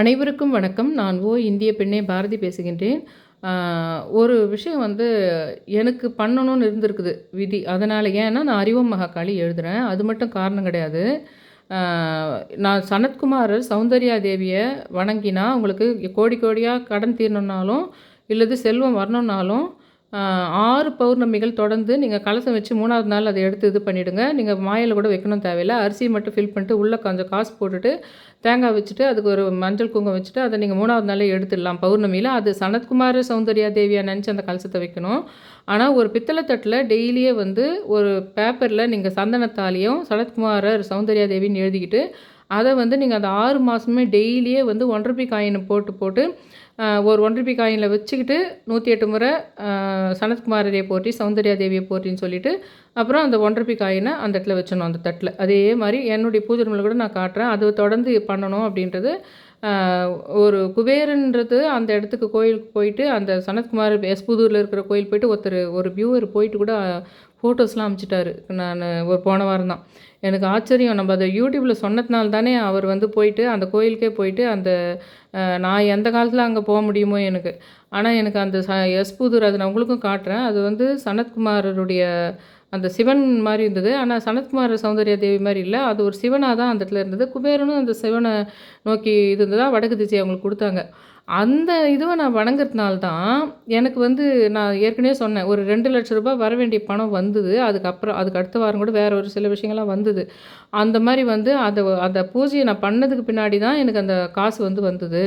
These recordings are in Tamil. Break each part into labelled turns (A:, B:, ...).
A: அனைவருக்கும் வணக்கம். நான் ஓ இந்திய பெண்ணே பாரதி பேசுகின்றேன். ஒரு விஷயம் வந்து எனக்கு பண்ணணும்னு இருந்திருக்குது விதி. அதனால் ஏன்னா நான் அறிவம் மகாகாளி எழுதுகிறேன் அது மட்டும் காரணம் கிடையாது. நான் சனத்குமார் சௌந்தர்யா தேவியை வணங்கினா உங்களுக்கு கோடி கோடியாக கடன் தீரணுன்னாலும் இல்லது செல்வம் வரணுன்னாலும் ஆறு பௌர்ணமிகள் தொடர்ந்து நீங்கள் கலசம் வச்சு மூணாவது நாள் அதை எடுத்து இது பண்ணிவிடுங்க நீங்கள் மாயில் கூட வைக்கணும் தேவையில்லை. அரிசி மட்டும் ஃபில் பண்ணிட்டு உள்ளே கொஞ்சம் காசு போட்டுட்டு தேங்காய் வச்சுட்டு அதுக்கு ஒரு மஞ்சள் குங்குமம் வச்சுட்டு அதை நீங்கள் மூணாவது நாளே எடுத்துடலாம். பௌர்ணமியில் அது சனத்குமார் சௌந்தர்யா தேவியா நினச்சி அந்த கலசத்தை வைக்கணும். ஆனால் ஒரு பித்தளை தட்டில் டெய்லியே வந்து ஒரு பேப்பரில் நீங்கள் சந்தனத்தாலையும் சனத்குமாரர் சௌந்தர்யா தேவின்னு எழுதிக்கிட்டு அதை வந்து நீங்கள் அந்த ஆறு மாதமே டெய்லியே வந்து ஒன்றரை காயினை போட்டு போட்டு ஒரு ஒன்றரை ரூபாய் காயினில் வச்சுக்கிட்டு நூற்றி எட்டு முறை சனத்குமாரதியை போட்டி சௌந்தர்யா தேவியை போட்டின்னு சொல்லிட்டு அப்புறம் அந்த ஒன்றரை ரூபாய் காயினை அந்த இடத்துல வச்சிடணும் அந்த தட்டில். அதே மாதிரி என்னுடைய பூஜை கூட நான் காட்டுறேன். அது தொடர்ந்து பண்ணணும் அப்படின்றது ஒரு குபேரன்றது அந்த இடத்துக்கு கோயிலுக்கு போயிட்டு அந்த சனத்குமார் எஸ்புதூரில் இருக்கிற கோயில் போயிட்டு ஒருத்தர் ஒரு வியூவர் போயிட்டு கூட ஃபோட்டோஸ்லாம் அனுப்பிச்சிட்டாரு நான் ஒரு போன வாரம் தான். எனக்கு ஆச்சரியம். நம்ம அதை யூடியூப்பில் சொன்னதுனால தானே அவர் வந்து போயிட்டு அந்த கோயிலுக்கே போயிட்டு அந்த நான் எந்த காலத்தில் அங்கே போக முடியுமோ எனக்கு. ஆனால் எனக்கு அந்த ச எஸ்புதூர் அது நான் உங்களுக்கும் காட்டுறேன். அது வந்து சனத்குமாரருடைய அந்த சிவன் மாதிரி இருந்தது. ஆனால் சனத்குமார் சௌந்தர்யா தேவி மாதிரி இல்லை. அது ஒரு சிவனாக தான் அந்த இடத்துல இருந்தது. குபேரனும் அந்த சிவனை நோக்கி இது இருந்ததா? வடக்கு திசை அவங்களுக்கு கொடுத்தாங்க. அந்த இதுவை நான் வணங்குறதுனால தான் எனக்கு வந்து நான் ஏற்கனவே சொன்னேன் ஒரு ரெண்டு லட்ச ரூபாய் வர வேண்டிய பணம் வந்தது அதுக்கப்புறம் அதுக்கு அடுத்த வாரம் கூட வேறு ஒரு சில விஷயங்கள்லாம் வந்தது. அந்த மாதிரி வந்து அதை அந்த பூஜையை நான் பண்ணதுக்கு பின்னாடி தான் எனக்கு அந்த காசு வந்து வந்தது.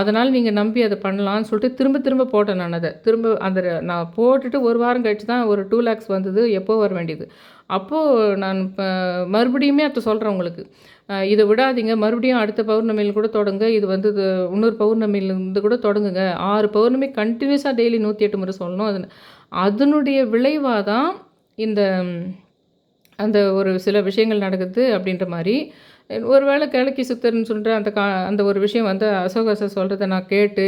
A: அதனால் நீங்கள் நம்பி அதை பண்ணலான்னு சொல்லிட்டு திரும்ப திரும்ப போட்டேன் நான் அதை. திரும்ப அந்த நான் போட்டுட்டு ஒரு வாரம் கழிச்சு தான் ஒரு டூ லேக்ஸ் வந்தது எப்போ வர வேண்டியது. அப்போது நான் இப்போ மறுபடியுமே அதை சொல்கிறேன் உங்களுக்கு. இதை விடாதீங்க. மறுபடியும் அடுத்த பௌர்ணமியில் கூட தொடங்க. இது வந்து இன்னொரு பௌர்ணமியிலேருந்து கூட தொடங்குங்க. ஆறு பௌர்ணமி கண்டினியூஸாக டெய்லி நூற்றி எட்டு முறை சொல்லணும். அது அதனுடைய விளைவாக தான் இந்த அந்த ஒரு சில விஷயங்கள் நடக்குது அப்படின்ற மாதிரி ஒருவேளை கிழக்கி சுத்தர்னு சொல்கிற அந்த கா அந்த ஒரு விஷயம் வந்து அசோகாசர் சொல்கிறத நான் கேட்டு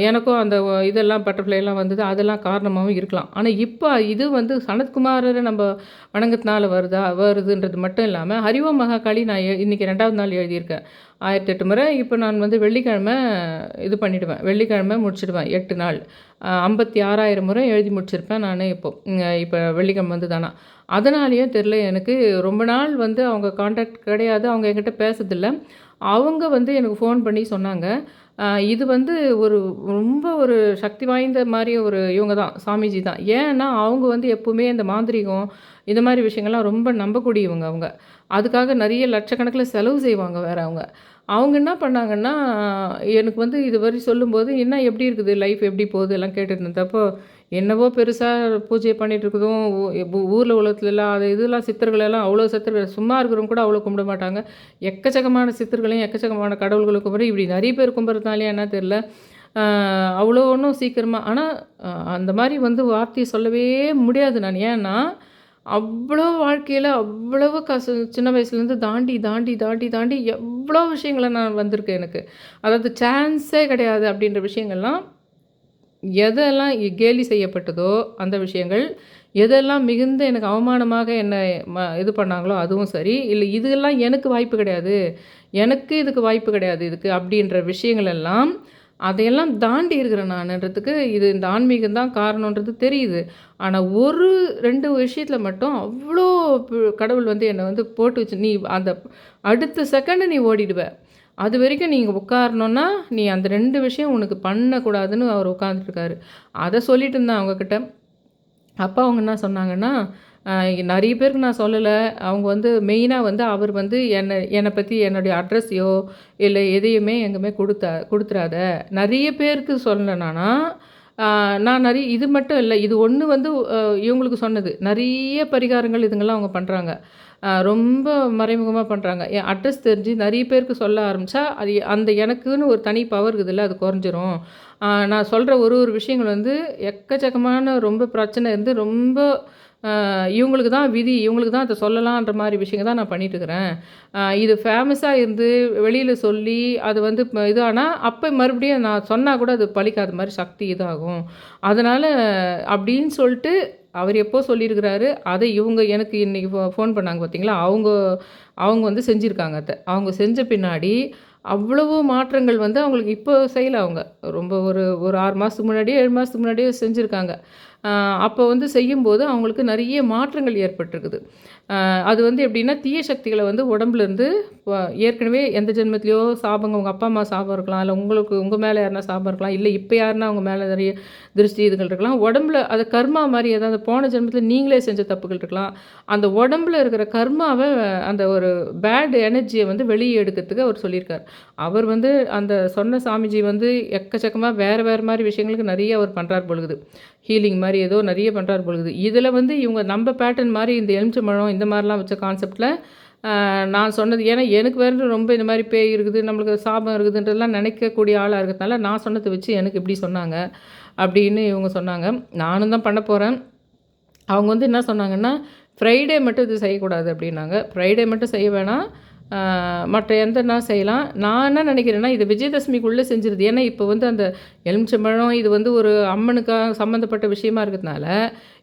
A: எனக்கும் அந்த ஒ- இதெல்லாம் பட்டர்ஃப்ளைலாம் வந்தது அதெல்லாம் காரணமாகவும் இருக்கலாம். ஆனால் இப்போ இது வந்து சனத்குமாரரை நம்ம வணங்கத்தினால வருதா வருதுன்றது மட்டும் இல்லாமல் ஹரிவ மகாகாளி நான் இன்றைக்கி இன்னைக்கு ரெண்டாவது நாள் எழுதியிருக்கேன். ஆயிரத்தி எட்டு முறை இப்போ நான் வந்து வெள்ளிக்கிழமை இது பண்ணிவிடுவேன் வெள்ளிக்கிழமை முடிச்சிடுவேன். எட்டு நாள். ஐம்பத்தி ஆறாயிரம் முறை எழுதி முடிச்சிருப்பேன் நான் இப்போ. இப்போ வெள்ளிக்கிழமை வந்து தானா அதனாலேயே தெரில எனக்கு ரொம்ப நாள் வந்து அவங்க காண்டாக்ட் கிடையாது அவங்க என்கிட்ட பேசுறதில்ல. அவங்க வந்து எனக்கு ஃபோன் பண்ணி சொன்னாங்க. இது வந்து ஒரு ரொம்ப ஒரு சக்தி வாய்ந்த மாதிரி ஒரு இவங்க தான் சாமிஜி தான். ஏன்னா அவங்க வந்து எப்போவுமே இந்த மாந்திரிகம் இந்த மாதிரி விஷயங்கள்லாம் ரொம்ப நம்பக்கூடியவங்க அவங்க. அதுக்காக நிறைய லட்சக்கணக்கில் செலவு செய்வாங்க வேறு அவங்க. அவங்க என்ன பண்ணாங்கன்னா எனக்கு வந்து இது வரை சொல்லும்போது என்ன எப்படி இருக்குது? லைஃப் எப்படி போகுது? எல்லாம் கேட்டுருந்தப்போ இருந்தப்போ என்னவோ பெருசாக பூஜை பண்ணிகிட்டு இருக்குதும் ஊரில் உலகத்துலலாம் அது இதெல்லாம் சித்தர்களெல்லாம் அவ்வளோ சித்தர்கள் சும்மா இருக்கிறவங்க கூட அவ்வளோ கும்பிட மாட்டாங்க. எக்கச்சக்கமான சித்தர்களையும் எக்கச்சக்கமான கடவுள்களை கும்பிட்ற இப்படி நிறைய பேர் கும்பிட்றதுனாலே என்ன தெரில அவ்வளோ ஒன்றும் சீக்கிரமாக ஆனால் அந்த மாதிரி வந்து வார்த்தையை சொல்லவே முடியாது நான். ஏன்னா அவ்வளோ வாழ்க்கையில் அவ்வளவு கச சின்ன வயசுலேருந்து தாண்டி தாண்டி தாண்டி தாண்டி எவ்வளோ விஷயங்களை நான் வந்திருக்கேன் எனக்கு. அதாவது சான்ஸே கிடையாது அப்படின்ற விஷயங்கள்லாம் எதெல்லாம் கேலி செய்யப்பட்டதோ அந்த விஷயங்கள் எதெல்லாம் மிகுந்த எனக்கு அவமானமாக என்னை ம இது பண்ணாங்களோ அதுவும் சரி இல்லை இதெல்லாம் எனக்கு வாய்ப்பு கிடையாது எனக்கு இதுக்கு வாய்ப்பு கிடையாது இதுக்கு அப்படின்ற விஷயங்கள் எல்லாம் அதையெல்லாம் தாண்டி இருக்கிறேன் நான்ன்றதுக்கு இது இந்த ஆன்மீகம் தான் காரணன்றது தெரியுது. ஆனால் ஒரு ரெண்டு விஷயத்தில் மட்டும் அவ்வளோ கடவுள் வந்து என்னை வந்து போட்டு வச்சு நீ அந்த அடுத்த செகண்டு நீ ஓடிடுவ. அது வரைக்கும் நீங்கள் உட்காரணுன்னா நீ அந்த ரெண்டு விஷயம் உனக்கு பண்ணக்கூடாதுன்னு அவர் உட்காந்துருக்காரு அதை சொல்லிட்டு இருந்தேன் அவங்கக்கிட்ட அப்பா அவங்க என்ன சொன்னாங்கன்னா நிறைய பேருக்கு நான் சொல்லலை. அவங்க வந்து மெயினாக வந்து அவர் வந்து என்னை என்னை பற்றி என்னுடைய அட்ரஸையோ இல்லை எதையுமே எங்கேயுமே கொடுத்தா கொடுத்துறாத. நிறைய பேருக்கு சொல்லலைனா நான் நிறைய இது மட்டும் இல்லை இது ஒன்று வந்து இவங்களுக்கு சொன்னது. நிறைய பரிகாரங்கள் இதுங்கெல்லாம் அவங்க பண்ணுறாங்க ரொம்ப மறைமுகமாக பண்ணுறாங்க என் அட்ரஸ் தெரிஞ்சு நிறைய பேருக்கு சொல்ல ஆரம்பித்தா அது அந்த எனக்குன்னு ஒரு தனி பவர் இருக்குதுல்ல அது குறைஞ்சிரும். நான் சொல்கிற ஒரு ஒரு விஷயங்கள் வந்து எக்கச்சக்கமான ரொம்ப பிரச்சனை இருந்து ரொம்ப இவங்களுக்கு தான் விதி இவங்களுக்கு தான் அதை சொல்லலான்ற மாதிரி விஷயங்கள் தான் நான் பண்ணிட்டுருக்கிறேன். இது ஃபேமஸாக இருந்து வெளியில் சொல்லி அது வந்து இதானால் அப்போ மறுபடியும் நான் சொன்னால் கூட அது பழிக்காத மாதிரி சக்தி இதாகும். அதனால் அப்படின்னு சொல்லிட்டு அவர் எப்போ சொல்லியிருக்கிறாரு அதை இவங்க எனக்கு இன்றைக்கி ஃபோன் பண்ணாங்க பார்த்தீங்களா அவங்க அவங்க வந்து செஞ்சுருக்காங்க அதை. அவங்க செஞ்ச பின்னாடி அவ்வளவு மாற்றங்கள் வந்து அவங்களுக்கு இப்போ செய்யலை அவங்க ரொம்ப ஒரு ஒரு ஆறு மாதத்துக்கு முன்னாடியே ஏழு மாதத்துக்கு முன்னாடியே செஞ்சுருக்காங்க. அப்போ வந்து செய்யும்போது அவங்களுக்கு நிறைய மாற்றங்கள் ஏற்பட்டிருக்குது. அது வந்து எப்படின்னா தீய சக்திகளை வந்து உடம்புலேருந்து ஏற்கனவே எந்த ஜென்மத்திலையோ சாபங்க உங்கள் அப்பா அம்மா சாபம் இருக்கலாம் இல்லை உங்களுக்கு உங்கள் மேலே யாருனா சாபம் இருக்கலாம் இல்லை இப்போ யாருன்னா அவங்க மேலே நிறைய திருஷ்டி இதுகள் இருக்கலாம் உடம்புல அது கர்மா மாதிரி ஏதாவது போன ஜென்மத்தில் நீங்களே செஞ்ச தப்புகள் இருக்கலாம். அந்த உடம்புல இருக்கிற கர்மாவை அந்த ஒரு பேட் எனர்ஜியை வந்து வெளியே எடுக்கிறதுக்கு அவர் சொல்லியிருக்கார். அவர் வந்து அந்த சொன்ன சாமிஜி வந்து எக்கச்சக்கமாக வேறு வேறு மாதிரி விஷயங்களுக்கு நிறைய அவர் பண்ணுறார் பொழுது. ஹீலிங் மாதிரி ஏதோ நிறைய பண்ணுறாரு பொழுது இதில் வந்து இவங்க நம்ம பேட்டர்ன் மாதிரி இந்த எலுமிச்சம்பழம் இந்த மாதிரிலாம் வச்ச கான்செப்டில் நான் சொன்னது ஏன்னா எனக்கு வேறு ரொம்ப இந்த மாதிரி பேய் இருக்குது நம்மளுக்கு சாபம் இருக்குதுன்றதெல்லாம் நினைக்கக்கூடிய ஆளாக இருக்கிறதுனால நான் சொன்னதை வச்சு எனக்கு இப்படி சொன்னாங்க அப்படின்னு இவங்க சொன்னாங்க. நானும் தான் பண்ண போகிறேன் அவங்க வந்து என்ன சொன்னாங்கன்னா ஃப்ரைடே மட்டும் இது செய்யக்கூடாது அப்படின்னாங்க. ஃப்ரைடே மட்டும் செய்ய வேணாம். மற்ற எந்த செய்யலாம். நான் என்ன நினைக்கிறேன்னா இது விஜயதசமிக்குள்ளே செஞ்சிருது. ஏன்னா இப்போ வந்து அந்த எலுமிச்சம்பழம் இது வந்து ஒரு அம்மனுக்காக சம்மந்தப்பட்ட விஷயமா இருக்கிறதுனால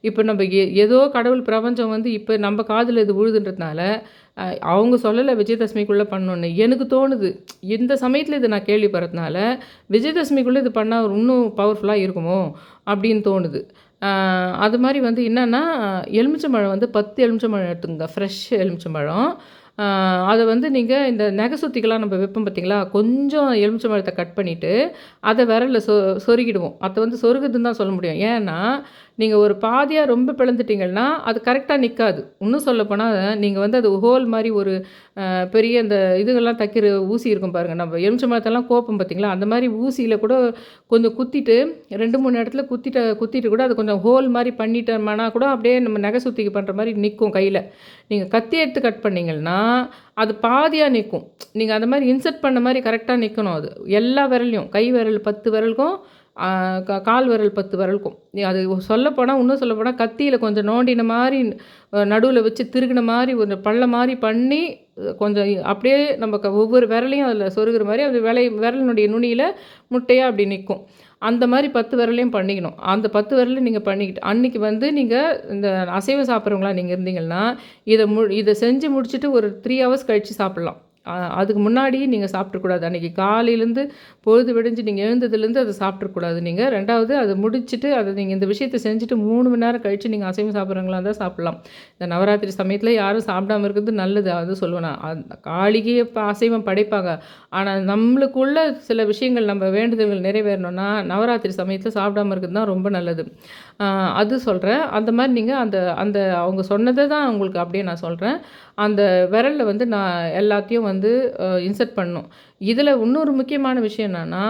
A: இப்போ நம்ம எ ஏதோ கடவுள் பிரபஞ்சம் வந்து இப்போ நம்ம காதில் இது விழுதுன்றதுனால அவங்க சொல்லலை விஜயதசமிக்குள்ளே பண்ணணுன்னு எனக்கு தோணுது இந்த சமயத்தில் இது நான் கேள்விப்படுறதுனால விஜயதசமிக்குள்ளே இது பண்ணால் இன்னும் பவர்ஃபுல்லாக இருக்குமோ அப்படின்னு தோணுது. அது மாதிரி வந்து என்னென்னா எலுமிச்சம்பழம் வந்து பத்து எலுமிச்சம்பழம் எடுத்துங்க ஃப்ரெஷ் எலுமிச்சம்பழம். அதை வந்து நீங்கள் இந்த நகை சுத்திக்கெல்லாம் நம்ம வைப்போம் பார்த்தீங்களா கொஞ்சம் எலுமிச்சம்பழத்தை கட் பண்ணிவிட்டு அதை விரலில் சொ சொருகிடுவோம். அதை வந்து சொருகுதுன்னு தான் சொல்ல முடியும். ஏன்னா நீங்கள் ஒரு பாதியாக ரொம்ப பிளந்துட்டிங்கன்னா அது கரெக்டாக நிற்காது இன்னும் சொல்லப்போனால் நீங்கள் வந்து அது ஹோல் மாதிரி ஒரு பெரிய அந்த இதுகள்லாம் தைக்கிற ஊசி இருக்கும் பாருங்கள் நம்ம எலுமிச்சம்பழத்தெல்லாம் கோப்பம் பார்த்திங்களா அந்த மாதிரி ஊசியில் கூட கொஞ்சம் குத்திட்டு ரெண்டு மூணு இடத்துல குத்திட்ட குத்திட்டு கூட அது கொஞ்சம் ஹோல் மாதிரி பண்ணிட்டோம்னா கூட அப்படியே நம்ம நகை சுத்திக்கு பண்ணுற மாதிரி நிற்கும் கையில். நீங்கள் கத்தி எடுத்து கட் பண்ணிங்கன்னா அது பாதியாக நிற்கும் நீங்கள் அந்த மாதிரி இன்சர்ட் பண்ண மாதிரி கரெக்டாக நிற்கணும் அது. எல்லா விரல்லையும். கை விரல் பத்து விரலுக்கும் கால் விரல் பத்து விரலுக்கும். அது சொல்லப்போனால் இன்னும் சொல்லப்போனால் கத்தியில் கொஞ்சம் நோண்டின மாதிரி நடுவில் வச்சு திருகின மாதிரி ஒரு பள்ள மாதிரி பண்ணி கொஞ்சம் அப்படியே நம்ம க- ஒவ்வொரு விரலையும் அதில் சொருகிற மாதிரி அது விலை விரலினுடைய நுனியில் முட்டையாக அப்படி நிற்கும் அந்த மாதிரி பத்து விரலையும் பண்ணிக்கணும். அந்த பத்து விரலையும் நீங்கள் பண்ணிக்கிட்டு அன்றைக்கி வந்து நீங்கள் இந்த அசைவம் சாப்பிட்றவங்களா நீங்கள் இருந்தீங்கன்னா இதை மு இதை செஞ்சு முடிச்சுட்டு ஒரு த்ரீ ஹவர்ஸ் கழித்து சாப்பிட்லாம். அதுக்கு முன்னாடி நீங்கள் சாப்பிட்றக்கூடாது அன்றைக்கி காலையிலேருந்து பொழுது விடிஞ்சு நீங்கள் எழுந்ததுலேருந்து அதை சாப்பிட்றக்கூடாது நீங்கள் ரெண்டாவது அதை முடிச்சுட்டு அதை நீங்கள் இந்த விஷயத்தை செஞ்சுட்டு மூணு மணி நேரம் கழித்து நீங்கள் அசைவம் சாப்பிட்றவங்களா இருந்தால் சாப்பிட்லாம். இந்த நவராத்திரி சமயத்தில் யாரும் சாப்பிடாம இருக்கிறது நல்லது. அது சொல்லுவேன் நான். அந்த இப்போ அசைவம் படைப்பாங்க. ஆனால் நம்மளுக்குள்ள சில விஷயங்கள் நம்ம வேண்டுதல்கள் நிறைவேறணும்னா நவராத்திரி சமயத்தில் சாப்பிடாம இருக்கிறது தான் ரொம்ப நல்லது. அது சொல்கிறேன் அந்த மாதிரி நீங்கள் அந்த அந்த அவங்க சொன்னதை தான் உங்களுக்கு அப்படியே நான் சொல்கிறேன் அந்த விரலில் வந்து நான் எல்லாத்தையும் வந்து இன்சர்ட் பண்ணணும். இதில் இன்னொரு முக்கியமான விஷயம் என்னென்னா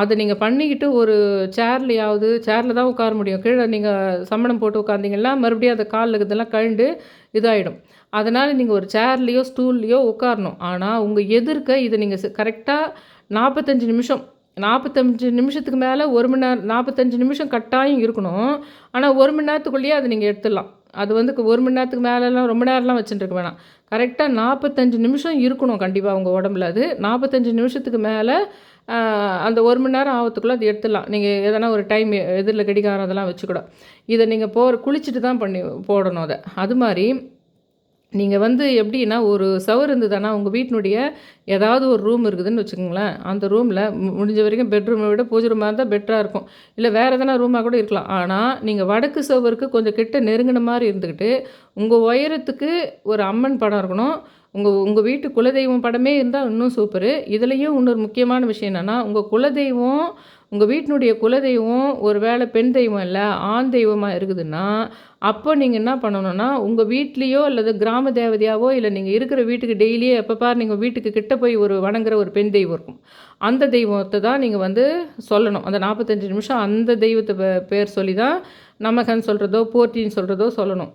A: அதை நீங்கள் பண்ணிக்கிட்டு ஒரு சேர்லையாவது சேரில் தான் உட்கார முடியும். கீழே நீங்கள் சம்மணம் போட்டு உட்காந்திங்கன்னா மறுபடியும் அந்த காலில் இதெல்லாம் கழண்டு இதாகிடும் அதனால் நீங்கள் ஒரு சேர்லேயோ ஸ்டூல்லையோ உட்காரணும். ஆனால் உங்கள் எதிர்க்க இதை நீங்கள் கரெக்டாக நாற்பத்தஞ்சு நிமிஷம் நாற்பத்தஞ்சு நிமிஷத்துக்கு மேலே ஒரு மணி நேரம் நாற்பத்தஞ்சு நிமிஷம் கட்டாயம் இருக்கணும். ஆனால் ஒரு மணி நேரத்துக்குள்ளேயே அதை நீங்கள் எடுத்துடலாம். அது வந்து ஒரு மணி நேரத்துக்கு மேலெலாம் ரொம்ப நேரம்லாம் வச்சுட்டுருக்க வேணாம். கரெக்டாக நாற்பத்தஞ்சு நிமிஷம் இருக்கணும் கண்டிப்பாக உங்கள் உடம்புல. அது நாற்பத்தஞ்சு நிமிஷத்துக்கு மேலே அந்த ஒரு மணி நேரம் ஆகிறதுக்குள்ளே அது எடுத்துடலாம். நீங்கள் எதனா ஒரு டைம் எதிரில் கடிகாரம் அதெல்லாம் வச்சுக்கூட. இதை நீங்கள் போ குளிச்சுட்டு தான் பண்ணி போடணும் அதை. அது மாதிரி நீங்கள் வந்து எப்படின்னா ஒரு சவர் இருந்ததுன்னா உங்கள் வீட்டினுடைய ஏதாவது ஒரு ரூம் இருக்குதுன்னு வச்சுக்கோங்களேன். அந்த ரூமில் முடிஞ்ச வரைக்கும் பெட்ரூமை விட பூஜை ரூமாக இருந்தால் பெட்டராக இருக்கும். இல்லை வேறு எதனா ரூமாக கூட இருக்கலாம். ஆனால் நீங்கள் வடக்கு சவருக்கு கொஞ்சம் கிட்ட நெருங்கின மாதிரி இருந்துக்கிட்டு உங்கள் உயரத்துக்கு ஒரு அம்மன் படம் இருக்கணும். உங்கள் உங்கள் வீட்டு குலதெய்வம் படமே இருந்தால் இன்னும் சூப்பரு இதுலேயும் இன்னொரு முக்கியமான விஷயம் என்னென்னா உங்கள் குலதெய்வம் உங்கள் வீட்டினுடைய குலதெய்வம் ஒரு வேளை பெண் தெய்வம் இல்லை ஆண் தெய்வமாக இருக்குதுன்னா அப்போ நீங்கள் என்ன பண்ணணும்னா உங்கள் வீட்லேயோ அல்லது கிராம தேவதையாவோ இல்லை நீங்கள் இருக்கிற வீட்டுக்கு டெய்லியே எப்போ பார் நீங்கள் வீட்டுக்கு கிட்ட போய் ஒரு வணங்குற ஒரு பெண் தெய்வம் இருக்கும். அந்த தெய்வத்தை தான் நீங்கள் வந்து சொல்லணும். அந்த நாற்பத்தஞ்சு நிமிஷம் அந்த தெய்வத்தை பேர் சொல்லி தான் நமகன் சொல்கிறதோ போர்ட்டின்னு சொல்கிறதோ சொல்லணும்.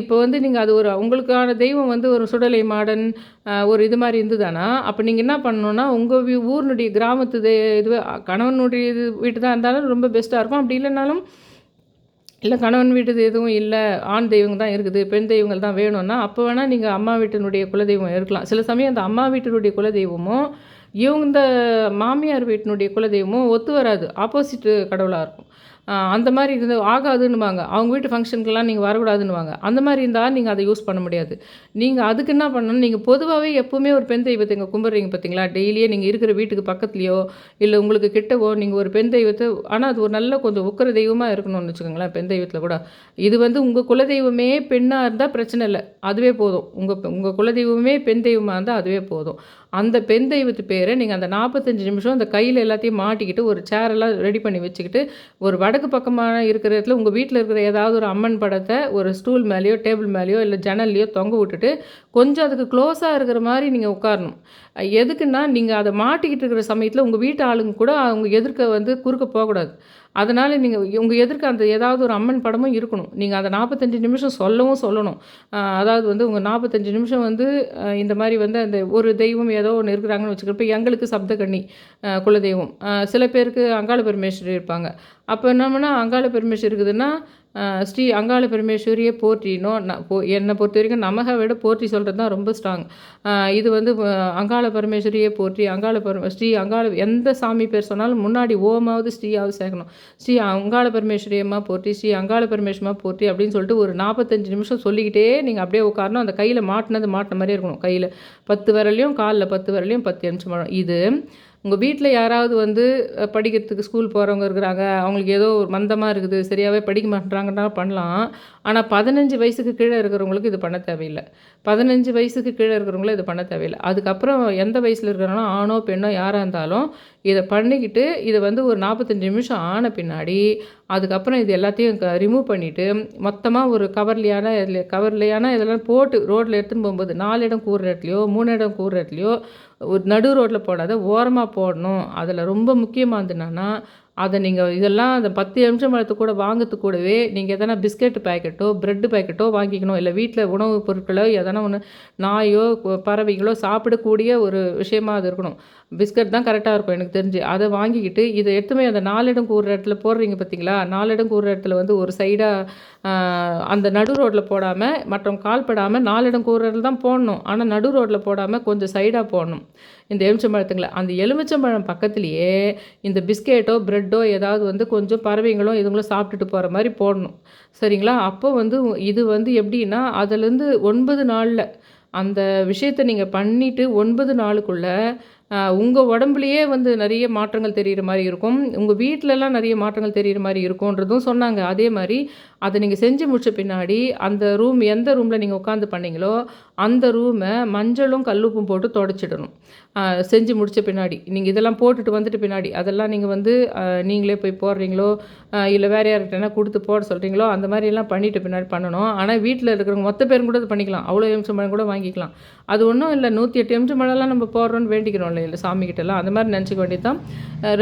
A: இப்போ வந்து நீங்கள் அது ஒரு உங்களுக்கான தெய்வம் வந்து ஒரு சுடலை மாடன் ஒரு இது மாதிரி இருந்ததுன்னா அப்போ நீங்கள் என்ன பண்ணணும்னா உங்கள் ஊரினுடைய கிராமத்து இது கணவனுடைய இது வீட்டு தான் இருந்தாலும் ரொம்ப பெஸ்ட்டாக இருக்கும். அப்படி இல்லைனாலும் இல்லை கணவன் வீட்டு எதுவும் இல்லை ஆண் தெய்வம் தான் இருக்குது பெண் தெய்வங்கள் தான் வேணும்னா அப்போ வேணால் நீங்கள் அம்மா வீட்டினுடைய குலதெய்வம் இருக்கலாம். சில சமயம் அந்த அம்மா வீட்டினுடைய குலதெய்வமும் இவங்க இந்த மாமியார் வீட்டினுடைய குலதெய்வமும் ஒத்து வராது. ஆப்போசிட் கடவுளாக இருக்கும். அந்த மாதிரி இருந்து ஆகாதுன்னுவாங்க. அவங்க வீட்டு ஃபங்க்ஷனுக்கெல்லாம் நீங்கள் வரக்கூடாதுன்னுவாங்க. அந்த மாதிரி இருந்தால் நீங்கள் அதை யூஸ் பண்ண முடியாது. நீங்கள் அதுக்கு என்ன பண்ணணும்? நீங்கள் பொதுவாகவே எப்போவுமே ஒரு பெண் தெய்வத்தை இங்கே கும்பிட்றீங்க பார்த்தீங்களா டெய்லியே நீங்கள் இருக்கிற வீட்டுக்கு பக்கத்துலேயோ இல்லை உங்களுக்கு கிட்டவோ நீங்கள் ஒரு பெண் தெய்வத்தை ஆனால் அது ஒரு நல்ல கொஞ்சம் உக்கிற தெய்வமாக இருக்கணும்னு வச்சுக்கோங்களேன் பெண் தெய்வத்தில் கூட. இது வந்து உங்கள் குலதெய்வமே பெண்ணாக இருந்தால் பிரச்சனை இல்லை. அதுவே போதும். உங்கள் உங்கள் குலதெய்வமே பெண் தெய்வமாக இருந்தால் அதுவே போதும். அந்த பெண் தெய்வத்து பேரை நீங்கள் அந்த நாற்பத்தஞ்சு நிமிஷம் அந்த கையில் எல்லாத்தையும் மாட்டிக்கிட்டு ஒரு சேரெல்லாம் ரெடி பண்ணி வச்சுக்கிட்டு ஒரு வடக்கு பக்கமாக இருக்கிற இடத்துல உங்கள் வீட்டில் இருக்கிற ஏதாவது ஒரு அம்மன் படத்தை ஒரு ஸ்டூல் மேலேயோ டேபிள் மேலேயோ இல்லை ஜன்னல்லையோ தொங்க விட்டுட்டு கொஞ்சம் அதுக்கு க்ளோஸாக இருக்கிற மாதிரி நீங்கள் உட்காரணும். எதுக்குன்னா நீங்கள் அதை மாட்டிக்கிட்டு இருக்கிற சமயத்தில் உங்கள் வீட்டு ஆளுங்க கூட அவங்க எதிர்க்க வந்து குறுக்க போகக்கூடாது. அதனால் நீங்கள் உங்கள் எதிர்க்க அந்த ஏதாவது ஒரு அம்மன் படமும் இருக்கணும். நீங்கள் அந்த நாற்பத்தஞ்சு நிமிஷம் சொல்லவும் சொல்லணும். அதாவது வந்து உங்கள் நாற்பத்தஞ்சு நிமிஷம் வந்து இந்த மாதிரி வந்து அந்த ஒரு தெய்வம் ஏதோ ஒன்று இருக்கிறாங்கன்னு வச்சுக்கிறப்ப எங்களுக்கு சப்தகண்ணி குலதெய்வம். சில பேருக்கு அங்காள பரமேஸ்வரி இருப்பாங்க. அப்போ என்னமுன்னா அங்காள பரமேஸ்வரி இருக்குதுன்னா ஸ்ரீ அங்காள பரமேஸ்வரியை போற்றினோ நான் போ என்னை பொறுத்த வரைக்கும் நமக விட போற்றி சொல்கிறது தான் ரொம்ப ஸ்ட்ராங் இது வந்து அங்காள பரமேஸ்வரியை போற்றி அங்காள பரம ஸ்ரீ அங்காள எந்த சாமி பேர் சொன்னாலும் முன்னாடி ஓமாவது ஸ்ரீயாவது சேர்க்கணும். ஸ்ரீ அங்காள பரமேஸ்வரியம்மா போற்றி ஸ்ரீ அங்காள பரமேஸ்வரமா போற்றி அப்படின்னு சொல்லிட்டு ஒரு நாற்பத்தஞ்சு நிமிஷம் சொல்லிக்கிட்டே நீங்கள் அப்படியே உட்காரணும். அந்த கையில் மாட்டினது மாட்டின மாதிரியே இருக்கணும். கையில் பத்து விரலையும் காலில் பத்து விரலையும் பத்து நிமிஷம் இது உங்கள் வீட்டில் யாராவது வந்து படிக்கிறதுக்கு ஸ்கூல் போகிறவங்க இருக்கிறாங்க அவங்களுக்கு ஏதோ ஒரு மந்தமாக இருக்குது சரியாகவே படிக்க மாட்டேறாங்கன்னா பண்ணலாம். ஆனால் பதினஞ்சு வயசுக்கு கீழே இருக்கிறவங்களுக்கு இது பண்ண தேவையில்லை. பதினஞ்சு வயசுக்கு கீழே இருக்கிறவங்களும் இது பண்ண தேவையில்லை. அதுக்கப்புறம் எந்த வயசில் இருக்கிறாங்களோ ஆணோ பெண்ணோ யாராக இருந்தாலும் இதை பண்ணிக்கிட்டு இதை வந்து ஒரு நாற்பத்தஞ்சு நிமிஷம் ஆன பின்னாடி அதுக்கப்புறம் இது எல்லாத்தையும் க ரிமூவ் பண்ணிவிட்டு மொத்தமாக ஒரு கவர்லையான இதில் கவர்லையான இதெல்லாம் போட்டு ரோட்டில் எடுத்துன்னு போகும்போது நாலு இடம் கூறுற இடத்துலையோ மூணு இடம் கூறுற இடத்துலையோ ஒரு நடு ரோட்டில் போடாத ஓரமாக போடணும். அதில் ரொம்ப முக்கியமானது என்னென்னா அதை நீங்கள் இதெல்லாம் அந்த பத்து நிமிஷம் பழத்து கூட வாங்கிறது கூடவே நீங்கள் எதனா பிஸ்கெட் பேக்கெட்டோ ப்ரெட்டு பேக்கெட்டோ வாங்கிக்கணும். இல்லை வீட்டில் உணவுப் பொருட்களோ எதனா ஒன்று நாயோ பறவைகளோ சாப்பிடக்கூடிய ஒரு விஷயமாக அது இருக்கணும். பிஸ்கட் தான் கரெக்டாக இருக்கும் எனக்கு தெரிஞ்சு. அதை வாங்கிக்கிட்டு இதை எடுத்துமே அந்த நாலிடம் கூடுற இடத்துல போடுறீங்க பார்த்தீங்களா நாலிடம் கூடுற இடத்துல வந்து ஒரு சைடாக அந்த நடு ரோட்டில் போடாமல் மற்றவங்க கால்படாமல் நாலிடம் கூடுற இடத்துல தான் போடணும். ஆனால் நடு ரோட்டில் போடாமல் கொஞ்சம் சைடாக போடணும். இந்த எலுமிச்சம்பழத்துங்களை. அந்த எலுமிச்சம்பழம் பக்கத்துலேயே இந்த பிஸ்கெட்டோ ப்ரெட்டோ ஏதாவது வந்து கொஞ்சம் பறவைங்களும் இதுங்களும் சாப்பிட்டுட்டு போகிற மாதிரி போடணும். சரிங்களா? அப்போ வந்து இது வந்து எப்படின்னா அதுலேருந்து ஒன்பது நாளில் அந்த விஷயத்தை நீங்கள் பண்ணிவிட்டு ஒன்பது நாளுக்குள்ளே உங்கள் உடம்புலையே வந்து நிறைய மாற்றங்கள் தெரிகிற மாதிரி இருக்கும். உங்கள் வீட்டிலலாம் நிறைய மாற்றங்கள் தெரிகிற மாதிரி இருக்கும்ன்றதும் சொன்னாங்க. அதே மாதிரி அதை நீங்கள் செஞ்சு முடிச்ச பின்னாடி அந்த ரூம் எந்த ரூமில் நீங்கள் உட்காந்து பண்ணீங்களோ அந்த ரூமை மஞ்சளும் கல்லுப்பும் போட்டு தொடச்சிடணும். செஞ்சு முடித்த பின்னாடி. நீங்கள் இதெல்லாம் போட்டுட்டு வந்துட்டு பின்னாடி அதெல்லாம் நீங்கள் வந்து நீங்களே போய் போடுறீங்களோ இல்லை வேறு யார்கிட்டனா கொடுத்து போட சொல்கிறீங்களோ அந்த மாதிரிலாம் பண்ணிவிட்டு பின்னாடி பண்ணணும். ஆனால் வீட்டில் இருக்கிறவங்க மொத்த பேரும் கூட பண்ணிக்கலாம். அவ்வளோ எம்சம் பழம் கூட வாங்கிக்கலாம். அது ஒன்றும் இல்லை நூற்றி எட்டு எம்சம் பழம்லாம் நம்ம போடுறோன்னு வேண்டிக்கிறோம் இல்லை இல்லை சாமிக்கிட்டலாம் அந்த மாதிரி நினச்சிக்க வேண்டியது தான்.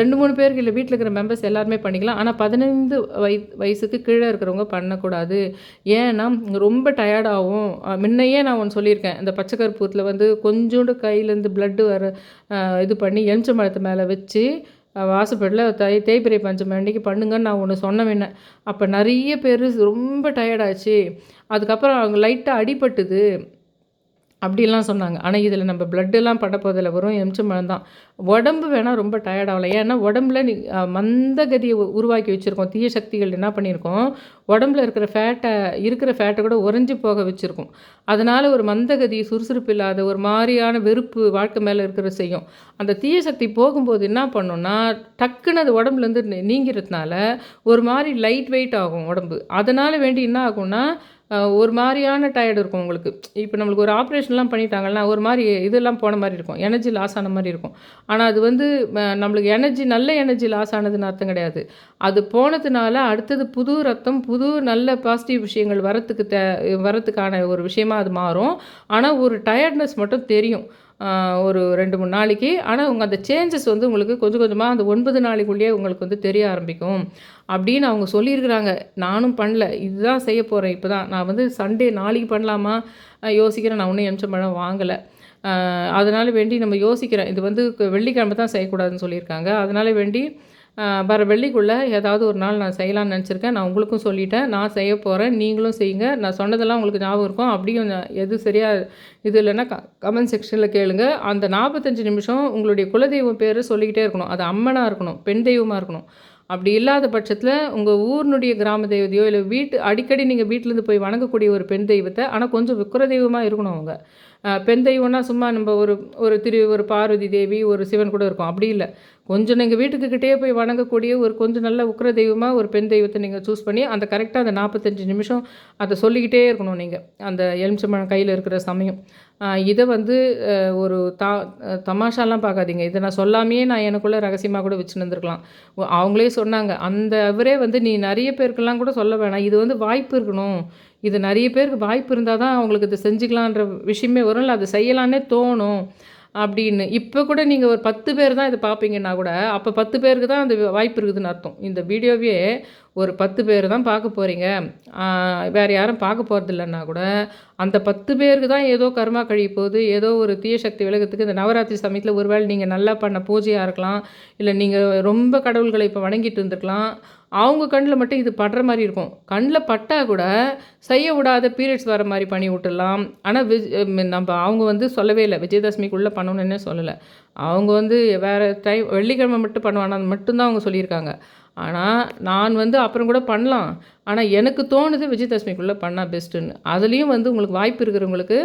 A: ரெண்டு மூணு பேருக்கு இல்லை வீட்டில் இருக்கிற மெம்பர்ஸ் எல்லாருமே பண்ணிக்கலாம். ஆனால் பதினைந்து வய வயசுக்கு கீழே இருக்கிறவங்க பண்ணக்கூடாது. ஏன்னா ரொம்ப டயர்டாகும் முன்னையே நான் ஒன்று சொல்லியிருக்கேன். இந்த பச்சை கருப்பூரத்தில் வந்து கொஞ்சோண்டு கையிலேருந்து ப்ளட்டு வர இது பண்ணி எலுமிச்சை மரத்து மேலே வச்சு வாசப்படில் தை தேய்பிரை பஞ்சம் அன்றைக்கி பண்ணுங்கன்னு நான் ஒன்று சொன்ன அப்போ நிறைய பேர் ரொம்ப டயர்டாச்சு அதுக்கப்புறம் அவங்க லைட்டாக அடிபட்டுது. அப்படிலாம் சொன்னாங்க. ஆனால் இதில் நம்ம பிளட்டெல்லாம் படப்போதில் போதில் வரும் எம்ச்சம்பழம் தான். உடம்பு வேணால் ரொம்ப டயர்ட் ஏன்னா உடம்புல நீ மந்த கதியை உருவாக்கி வச்சுருக்கோம். தீய சக்திகள் என்ன பண்ணியிருக்கோம்? உடம்புல இருக்கிற ஃபேட்டை இருக்கிற ஃபேட்டை கூட உறைஞ்சி போக வச்சுருக்கோம். அதனால் ஒரு மந்தகதி சுறுசுறுப்பு இல்லாத ஒரு மாதிரியான வெறுப்பு வாழ்க்கை மேலே இருக்கிற செய்யும். அந்த தீய சக்தி போகும்போது என்ன பண்ணோன்னா டக்குன்னு அது உடம்புலேருந்து நீங்கிறதுனால ஒரு மாதிரி லைட் வெயிட் ஆகும் உடம்பு. அதனால் வேண்டி என்ன ஆகும்னா ஒரு மாதிரியான டயர்டு இருக்கும் உங்களுக்கு. இப்போ நம்மளுக்கு ஒரு ஆப்ரேஷன்லாம் பண்ணிட்டாங்கன்னா ஒரு மாதிரி இதெல்லாம் போன மாதிரி இருக்கும். எனர்ஜி லாஸ் ஆன மாதிரி இருக்கும். ஆனால் அது வந்து நம்மளுக்கு எனர்ஜி நல்ல எனர்ஜி லாஸ் ஆனதுன்னு அர்த்தம் கிடையாது. அது போனதுனால அடுத்தது புது ரத்தம் புது நல்ல பாசிட்டிவ் விஷயங்கள் வரத்துக்கு தே வரத்துக்கான ஒரு விஷயமா அது மாறும். ஆனால் ஒரு டயர்ட்னஸ் மட்டும் தெரியும். ஒரு ரெண்டு மூணு நாளைக்கு. ஆனால் உங்கள் அந்த சேஞ்சஸ் வந்து உங்களுக்கு கொஞ்சம் கொஞ்சமாக அந்த ஒன்பது நாளைக்குள்ளேயே உங்களுக்கு வந்து தெரிய ஆரம்பிக்கும். அப்படின்னு அவங்க சொல்லியிருக்கிறாங்க. நானும் பண்ணல. இதுதான் செய்ய போகிறேன் இப்போ தான் நான் வந்து சண்டே நாளைக்கு பண்ணலாமா? யோசிக்கிறேன். நான் ஒன்றும் எம்சம்பழம் வாங்கலை. அதனால் வேண்டி நம்ம யோசிக்கிறேன். இது வந்து வெள்ளிக்கிழமை தான் செய்யக்கூடாதுன்னு சொல்லியிருக்காங்க. அதனால் வேண்டி வர வெள்ளிக்குள்ளே ஏதாவது ஒரு நாள் நான் செய்யலாம்னு நினச்சிருக்கேன். நான் உங்களுக்கும் சொல்லிட்டேன். நான் செய்ய போகிறேன் நீங்களும் செய்யுங்க. நான் சொன்னதெல்லாம் உங்களுக்கு ஞாபகம் இருக்கும். அப்படியும் எது சரியாக இது இல்லைன்னா க கமெண்ட் செக்ஷனில் கேளுங்க. அந்த நாற்பத்தஞ்சு நிமிஷம் உங்களுடைய குலதெய்வம் பேர் சொல்லிக்கிட்டே இருக்கணும். அது அம்மனாக இருக்கணும். பெண் தெய்வமாக இருக்கணும். அப்படி இல்லாத பட்சத்தில் உங்கள் ஊர்னுடைய கிராம தெய்வத்தையோ இல்லை வீட்டு அடிக்கடி நீங்கள் வீட்டிலேருந்து போய் வணங்கக்கூடிய ஒரு பெண் தெய்வத்தை ஆனால் கொஞ்சம் விக்கிர தெய்வமாக இருக்கணும் அவங்க. பெண் தெய்வம்னா சும்மா நம்ம ஒரு ஒரு திரு ஒரு பார்வதி தேவி ஒரு சிவன் கூட இருக்கும். அப்படி இல்லை. கொஞ்சம் நீங்கள் வீட்டுக்கு கிட்டே போய் வணங்கக்கூடிய ஒரு கொஞ்சம் நல்ல உக்கிர தெய்வமாக ஒரு பெண் தெய்வத்தை நீங்கள் சூஸ் பண்ணி அந்த கரெக்டாக அந்த நாற்பத்தஞ்சு நிமிஷம் அதை சொல்லிக்கிட்டே இருக்கணும் நீங்கள் அந்த எலுமிச்சம்பழம் கையில் இருக்கிற சமயம். இதை வந்து ஒரு தா தமாஷாலாம் பார்க்காதீங்க. இதை நான் சொல்லாமையே நான் எனக்குள்ளே ரகசியமாக கூட வச்சுன்னு அவங்களே சொன்னாங்க. அந்த அவரே வந்து நீ நிறைய பேருக்கெல்லாம் கூட சொல்ல வேணாம். இது வந்து வாய்ப்பு இருக்கணும். இது நிறைய பேருக்கு வாய்ப்பு இருந்தால் தான் அவங்களுக்கு இதை செஞ்சுக்கலான்ற விஷயமே வரும் இல்லை அதை செய்யலான்னே தோணும். அப்படின்னு. இப்போ கூட நீங்கள் ஒரு பத்து பேர் தான் இதை பார்ப்பீங்கன்னா கூட அப்போ பத்து பேருக்கு தான் அந்த வாய்ப்பு இருக்குதுன்னு அர்த்தம். இந்த வீடியோவே ஒரு பத்து பேர் தான் பார்க்க போகிறீங்க வேறு யாரும் பார்க்க போகிறது இல்லைன்னா கூட அந்த பத்து பேருக்கு தான் ஏதோ கர்மா கழிய போகுது ஏதோ ஒரு தீய சக்தி விலகத்துக்கு இந்த நவராத்திரி சமயத்தில் ஒருவேளை நீங்கள் நல்லா பண்ண பூஜையாக இருக்கலாம் இல்லை நீங்கள் ரொம்ப கடவுள்களை இப்போ வணங்கிட்டு இருந்திருக்கலாம் அவங்க கண்ணில் மட்டும் இது படுற மாதிரி இருக்கும். கண்ணில் பட்டால் கூட செய்ய விடாத பீரியட்ஸ் வர மாதிரி பண்ணி விட்டுடலாம். ஆனால் விஜ் நம்ம அவங்க வந்து சொல்லவே இல்லை. விஜயதசமிக்குள்ளே பண்ணணுன்னே சொல்லலை. அவங்க வந்து வேறு டைம் வெள்ளிக்கிழமை மட்டும் பண்ணுவாங்க. அது மட்டும்தான் அவங்க சொல்லியிருக்காங்க. ஆனால் நான் வந்து அப்புறம் கூட பண்ணலாம். ஆனால் எனக்கு தோணுது விஜயதசமிக்குள்ளே பண்ணால் பெஸ்ட்டுன்னு அதுலேயும் வந்து உங்களுக்கு வாய்ப்பு இருக்கிறவங்களுக்கு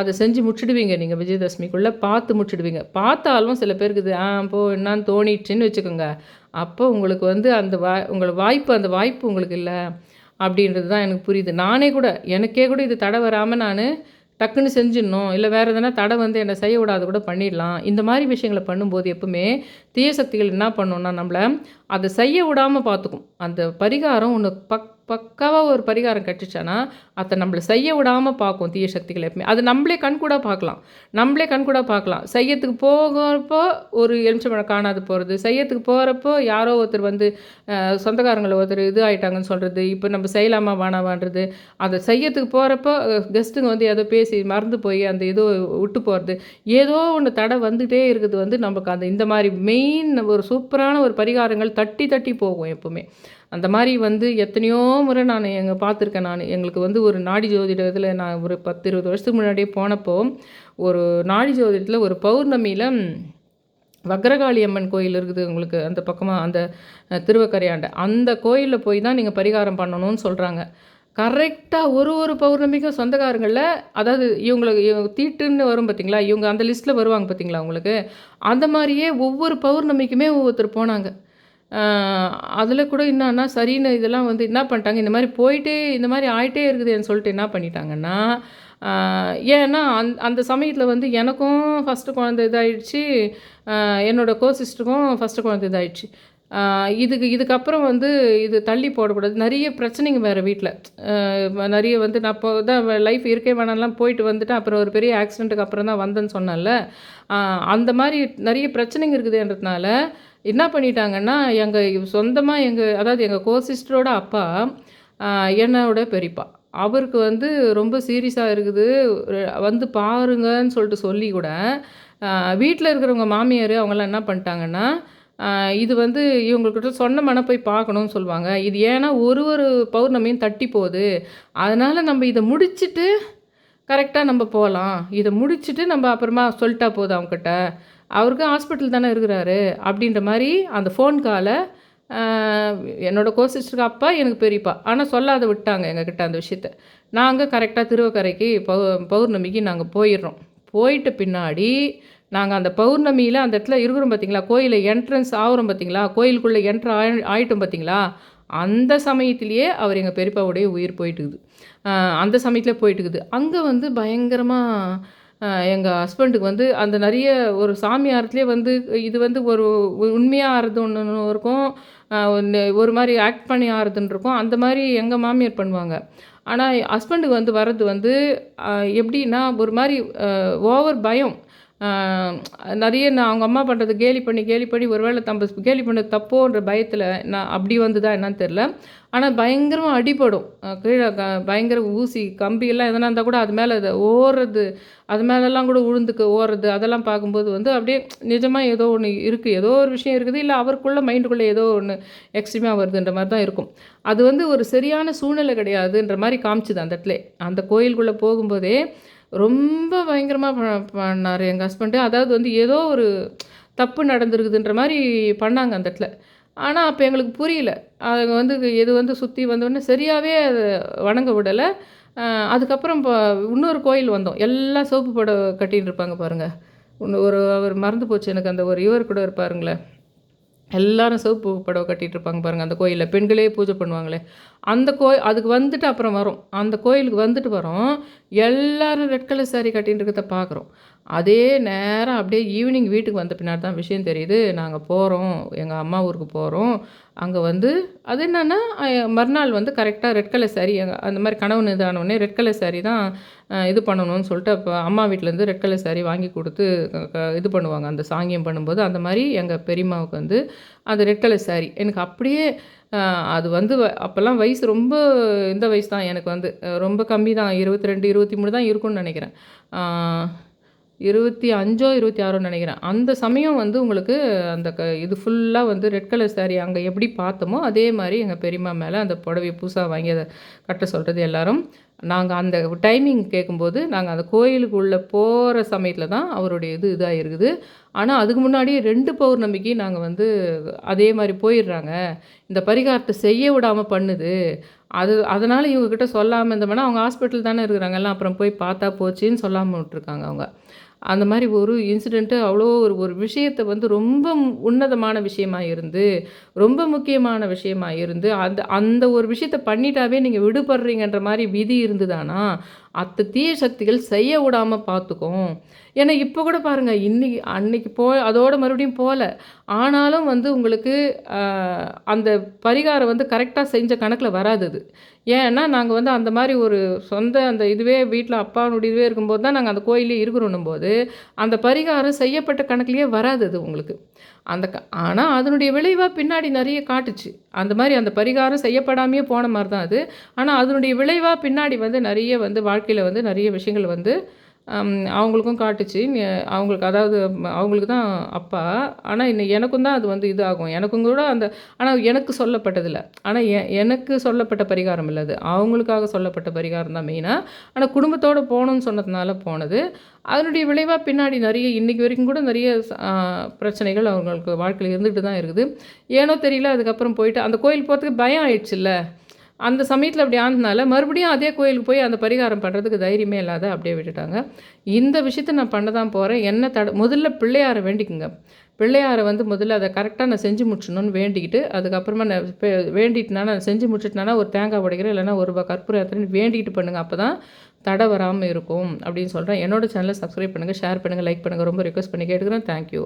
A: அதை செஞ்சு முடிச்சிடுவீங்க. நீங்கள் விஜயதசமிக்குள்ளே பார்த்து முடிச்சிடுவீங்க. பார்த்தாலும் சில பேருக்கு இது ஆ போ என்னான்னு தோணிடுச்சுன்னு வச்சுக்கோங்க. அப்போ உங்களுக்கு வந்து அந்த வா உங்களுக்கு வாய்ப்பு அந்த வாய்ப்பு உங்களுக்கு இல்லை அப்படின்றது தான் எனக்கு புரியுது. நானே கூட எனக்கே கூட இது தடை வராமல் நான் டக்குன்னு செஞ்சிடணும். இல்லை வேறு எதனா தடை வந்து என்னை செய்ய விடாத கூட பண்ணிடலாம். இந்த மாதிரி விஷயங்களை பண்ணும்போது எப்பவுமே தீய சக்திகள் என்ன பண்ணுன்னா நம்மளை அதை செய்ய விடாமல் பார்த்துக்கும் அந்த பரிகாரம் ஒன்று பக் பக்காவாக ஒரு பரிகாரம் கட்டுச்சானா அதை நம்மளை செய்ய விடாமல் பார்க்கும் தீய சக்திகள் எப்பவுமே. அது நம்மளே கண்கூடாக பார்க்கலாம் நம்மளே கண்கூடாக பார்க்கலாம் செய்யறதுக்கு போகிறப்போ ஒரு எலுமிச்சம்பழம் காணாது போகிறது செய்யறதுக்கு போகிறப்போ யாரோ ஒருத்தர் வந்து சொந்தக்காரங்களை ஒருத்தர் இது ஆகிட்டாங்கன்னு சொல்கிறது இப்போ நம்ம செய்யலாமா வேணாமான்றது. அதை செய்யறதுக்கு போகிறப்போ கெஸ்ட்டுங்க வந்து ஏதோ பேசி மறந்து போய் அந்த ஏதோ விட்டு போகிறது ஏதோ ஒன்று தடை வந்துகிட்டே இருக்குது வந்து நமக்கு அந்த இந்த மாதிரி மெயின் ஒரு சூப்பரான ஒரு பரிகாரங்கள் தட்டி தட்டி போகும் எப்போவுமே. அந்த மாதிரி வந்து எத்தனையோ முறை நான் எங்கே பார்த்துருக்கேன் நான். எங்களுக்கு வந்து ஒரு நாடி ஜோதிடத்தில் நான் ஒரு பத்து இருபது வருஷத்துக்கு முன்னாடியே போனப்போ ஒரு நாடி ஜோதிடத்தில் ஒரு பௌர்ணமியில் வக்ரகாளி அம்மன் கோயில் இருக்குது உங்களுக்கு அந்த பக்கமாக அந்த திருவக்கரையாண்ட. அந்த கோயிலில் போய் தான் நீங்கள் பரிகாரம் பண்ணணும்னு சொல்கிறாங்க கரெக்டாக ஒரு ஒரு பௌர்ணமிக்கும் சொந்தக்காரங்களில் அதாவது இவங்களுக்கு இவங்க தீட்டுன்னு வரும் பார்த்தீங்களா இவங்க அந்த லிஸ்ட்டில் வருவாங்க பார்த்தீங்களா உங்களுக்கு? அந்த மாதிரியே ஒவ்வொரு பௌர்ணமிக்குமே ஒவ்வொருத்தர் போனாங்க. அதில் கூட என்னன்னா சரின்னு இதெல்லாம் வந்து என்ன பண்ணிட்டாங்க? இந்த மாதிரி போயிட்டே இந்த மாதிரி ஆயிட்டே இருக்குதுன்னு சொல்லிட்டு என்ன பண்ணிட்டாங்கன்னா ஏன்னா அந் அந்த சமயத்தில் வந்து எனக்கும் ஃபஸ்ட்டு குழந்தை இதாகிடுச்சு என்னோடய என்னோட கோ சிஸ்டருக்கும் ஃபஸ்ட்டு குழந்தை இதாயிடுச்சு. இதுக்கு இதுக்கப்புறம் வந்து இது தள்ளி போடக்கூடாது. நிறைய பிரச்சனைங்க வேறு வீட்டில் நிறைய வந்து நான் இப்போ தான் லைஃப் இருக்கே வேணாம்லாம் போயிட்டு வந்துட்டு அப்புறம் ஒரு பெரிய ஆக்சிடெண்ட்டுக்கு அப்புறம் தான் வந்தேன்னு சொன்னேன்ல. அந்த மாதிரி நிறைய பிரச்சனைங்க இருக்குதுன்றதுனால என்ன பண்ணிட்டாங்கன்னா எங்கள் சொந்தமாக எங்கள் அதாவது எங்கள் கோ சிஸ்டரோட அப்பா என்னோட பெரியப்பா. அவருக்கு வந்து ரொம்ப சீரியஸாக இருக்குது. வந்து பாருங்கன்னு சொல்லிட்டு சொல்லி கூட வீட்டில் இருக்கிறவங்க மாமியார் அவங்கெல்லாம் என்ன பண்ணிட்டாங்கன்னா இது வந்து இவங்கக்கிட்ட சொன்ன மன போய் பார்க்கணும்னு சொல்லுவாங்க. இது ஏன்னா ஒரு ஒரு பௌர்ணமியும் தட்டி போகுது. அதனால் நம்ம இதை முடிச்சிட்டு கரெக்டாக நம்ம போகலாம். இதை முடிச்சுட்டு நம்ம அப்புறமா சொல்லிட்டா போதும் அவங்கக்கிட்ட அவருக்கு ஹாஸ்பிட்டல் தானே இருக்கிறாரு. அப்படின்ற மாதிரி அந்த ஃபோன் காலை என்னோட கோ சிஸ்டருக்கு அப்பா எனக்கு பெரியப்பா. ஆனால் சொல்லாத விட்டாங்க எங்ககிட்ட அந்த விஷயத்த. நாங்கள் கரெக்டாக திருவக்கரைக்கு பௌ பௌர்ணமிக்கு நாங்கள் போயிடுறோம். போயிட்ட பின்னாடி நாங்கள் அந்த பௌர்ணமியில் அந்த இடத்துல இருக்கிறோம் பார்த்தீங்களா கோயிலில் என்ட்ரன்ஸ் ஆகிறோம் பார்த்தீங்களா கோயிலுக்குள்ளே என்ட்ரு ஆயி ஆயிட்டோம் பார்த்தீங்களா அந்த சமயத்திலேயே அவர் எங்கள் பெரியப்பாவுடைய உயிர் போயிட்டுக்குது. அந்த சமயத்தில் போயிட்டுக்குது. அங்கே வந்து பயங்கரமாக எங்கள் ஹஸ்பண்டுக்கு வந்து அந்த நிறைய ஒரு சாமியாரத்துலேயே வந்து இது வந்து ஒரு உண்மையாக ஆறுது ஒன்று இருக்கும் ஒரு மாதிரி ஆக்ட் பண்ணி ஆறுதுன்னு இருக்கும். அந்த மாதிரி எங்கள் மாமியார் பண்ணுவாங்க. ஆனால் ஹஸ்பண்டுக்கு வந்து வர்றது வந்து எப்படின்னா ஒரு மாதிரி ஓவர் பயம். நிறைய நான் அவங்க அம்மா பண்ணுறது கேலி பண்ணி கேலி பண்ணி ஒருவேளை நம்ம கேலி பண்ணது தப்போன்ற பயத்தில் நான் அப்படி வந்துதா என்னன்னு தெரில ஆனால் பயங்கரமாக அடிபடும். கீழே க பயங்கர ஊசி கம்பியெல்லாம் எதனா இருந்தால் கூட அது மேலே அதை ஓடுறது அது மேலெல்லாம் கூட உழுந்துக்கு ஓடுறது அதெல்லாம் பார்க்கும்போது வந்து அப்படியே நிஜமாக ஏதோ ஒன்று இருக்குது ஏதோ ஒரு விஷயம் இருக்குது. இல்லை அவருக்குள்ளே மைண்டுக்குள்ளே ஏதோ ஒன்று எக்ஸ்ட்ரீமாக வருதுன்ற மாதிரி தான் இருக்கும். அது வந்து ஒரு சரியான சூழ்நிலை கிடையாதுன்ற மாதிரி காமிச்சுது அந்த இடத்துல. அந்த கோயிலுக்குள்ளே போகும்போதே ரொம்ப பயங்கரமாக பண்ணார் எங்கள் ஹஸ்பண்டு அதாவது வந்து ஏதோ ஒரு தப்பு நடந்திருக்குதுன்ற மாதிரி பண்ணாங்க அந்த இடத்துல. ஆனால் அப்போ எங்களுக்கு புரியல. அது வந்து இது வந்து சுற்றி வந்தோடனே சரியாகவே அது வணங்க விடலை. அதுக்கப்புறம் இப்போ இன்னொரு கோயில் வந்தோம். எல்லாம் சோப்பு படம் கட்டின்னு இருப்பாங்க பாருங்கள் இன்னும் ஒரு அவர் மறந்து போச்சு எனக்கு அந்த ஒரு இவர் கூட இருப்பாருங்களே. எல்லாரும் சிவப்பு புடவை கட்டிட்டு இருப்பாங்க பாருங்கள் அந்த கோயிலில். பெண்களே பூஜை பண்ணுவாங்களே. அந்த கோயில் அதுக்கு வந்துட்டு அப்புறம் வரோம். அந்த கோயிலுக்கு வந்துட்டு வரோம். எல்லாரும் ரெட் கலர் சாரீ கட்டின்னு இருக்கிறத பார்க்குறோம். அதே நேரம் அப்படியே ஈவினிங் வீட்டுக்கு வந்த பின்னாடி தான் விஷயம் தெரியுது. நாங்கள் போகிறோம் எங்கள் அம்மா ஊருக்கு போகிறோம் அங்கே வந்து அது என்னென்னா மறுநாள் வந்து கரெக்டாக ரெட் கலர் சாரீ அந்த மாதிரி கணவன் இது ரெட் கலர் சாரீ தான் இது பண்ணணும்னு சொல்லிட்டு அப்போ அம்மா வீட்டிலேருந்து ரெட் கலர் சாரீ வாங்கி கொடுத்து இது பண்ணுவாங்க. அந்த சாங்கியம் பண்ணும்போது அந்த மாதிரி எங்கள் பெரியம்மாவுக்கு வந்து அந்த ரெட் கலர் சாரீ எனக்கு அப்படியே அது வந்து அப்போல்லாம் வயசு ரொம்ப இந்த வயசு தான் எனக்கு வந்து. ரொம்ப கம்மி தான். இருபத்தி ரெண்டு இருபத்தி மூணு தான் இருக்கும்னு நினைக்கிறேன். இருபத்தி அஞ்சோ இருபத்தி ஆறோ நினைக்கிறேன். அந்த சமயம் வந்து உங்களுக்கு அந்த க இது ஃபுல்லாக வந்து ரெட் கலர் சாரீ அங்கே எப்படி பார்த்தோமோ அதே மாதிரி எங்கள் பெரியம்மா மேலே அந்த புடவையை புதுசாக வாங்கி அதை கட்ட சொல்கிறது எல்லோரும். நாங்கள் அந்த டைமிங் கேட்கும்போது நாங்கள் அந்த கோயிலுக்குள்ளே போகிற சமயத்தில் தான் அவருடைய இது இதாக இருக்குது ஆனால் அதுக்கு முன்னாடி ரெண்டு பௌர்ணமிக்கு நாங்கள் வந்து அதே மாதிரி போயிடுறாங்க. இந்த பரிகாரத்தை செய்ய விடாமல் பண்ணுது. அது அதனால் இவங்கக்கிட்ட சொல்லாமல் இருந்தோம்னா அவங்க ஹாஸ்பிட்டல் தானே இருக்கிறாங்கல்லாம் அப்புறம் போய் பார்த்தா போச்சுன்னு சொல்லாமல் விட்ருக்காங்க அவங்க. அந்த மாதிரி ஒரு இன்சிடெண்ட்டு அவ்வளோ ஒரு ஒரு விஷயத்தை வந்து ரொம்ப உன்னதமான விஷயமா இருந்து ரொம்ப முக்கியமான விஷயமா இருந்து அந்த அந்த ஒரு விஷயத்தை பண்ணிட்டாவே நீங்கள் விடுபடுறீங்கன்ற மாதிரி விதி இருந்துதானா? அத்த தீய சக்திகள் செய்ய விடாமல் பார்த்துக்கும். ஏன்னா இப்போ கூட பாருங்கள் இன்றைக்கி அன்னைக்கு போ அதோடு மறுபடியும் போகல ஆனாலும் வந்து உங்களுக்கு அந்த பரிகாரம் வந்து கரெக்டாக செஞ்ச கணக்கில் வராது அது. ஏன்னா நாங்கள் வந்து அந்த மாதிரி ஒரு சொந்த அந்த இதுவே வீட்டில் அப்பாவுடைய இதுவே இருக்கும்போது தான் நாங்கள் அந்த கோயிலே இருக்கிறோன்னும் போது அந்த பரிகாரம் செய்யப்பட்ட கணக்குலேயே வராது அது உங்களுக்கு. அந்த ஆனால் அதனுடைய விளைவாக பின்னாடி நிறைய காட்டுச்சு. அந்த மாதிரி அந்த பரிகாரம் செய்யப்படாமையே போன மாதிரி தான் அது. ஆனால் அதனுடைய விளைவாக பின்னாடி வந்து நிறைய வந்து வாழ்க்கையில் வந்து நிறைய விஷயங்கள் வந்து அவங்களுக்கும் காட்டுச்சு. அவங்களுக்கு அதாவது அவங்களுக்கு தான் அப்பா. ஆனால் இன்னும் எனக்கும் தான் அது வந்து இதாகும். எனக்கும் கூட அந்த ஆனால் எனக்கு சொல்லப்பட்டதில்லை. ஆனால் எ எனக்கு சொல்லப்பட்ட பரிகாரம் இல்லை அது. அவங்களுக்காக சொல்லப்பட்ட பரிகாரம் தான் மெயினாக ஆனால் குடும்பத்தோடு போகணுன்னு சொன்னதுனால போனது. அதனுடைய விளைவாக பின்னாடி நிறைய இன்றைக்கி வரைக்கும் கூட நிறைய பிரச்சனைகள் அவங்களுக்கு வாழ்க்கையில் இருந்துகிட்டு தான் இருக்குது. ஏனோ தெரியல அதுக்கப்புறம் போயிட்டு அந்த கோயில் போகிறதுக்கு பயம் ஆயிடுச்சுல்ல. அந்த சமயத்தில் அப்படி ஆனதுனால மறுபடியும் அதே கோயிலுக்கு போய் அந்த பரிகாரம் பண்ணுறதுக்கு தைரியமே இல்லாத அப்படியே விட்டுட்டாங்க. இந்த விஷயத்த நான் பண்ண தான் போகிறேன் என்ன தட முதல்ல பிள்ளையாரை வேண்டிக்குங்க. பிள்ளையாரை வந்து முதல்ல அதை கரெக்டாக நான் செஞ்சு முடிச்சணும்னு வேண்டிக்கிட்டு அதுக்கப்புறமா நான் வேண்டிட்டுனா நான் செஞ்சு முடிச்சிட்டேனா ஒரு தேங்காய் உடைக்கிறேன் இல்லைனா ஒரு ரூபா கற்பூரம் ஏற்றுன்னு வேண்டிக்கிட்டு பண்ணுங்கள் அப்போ தான் தடை வராமல் இருக்கும் அப்படின்னு சொல்கிறேன் என்னோடய சேனலை சப்ஸ்கிரைப் பண்ணுங்கள் ஷேர் பண்ணுங்கள் லைக் பண்ணுங்கள் ரொம்ப ரிக்வஸ்ட் பண்ணி கேட்டுக்கிறேன். தேங்க்யூ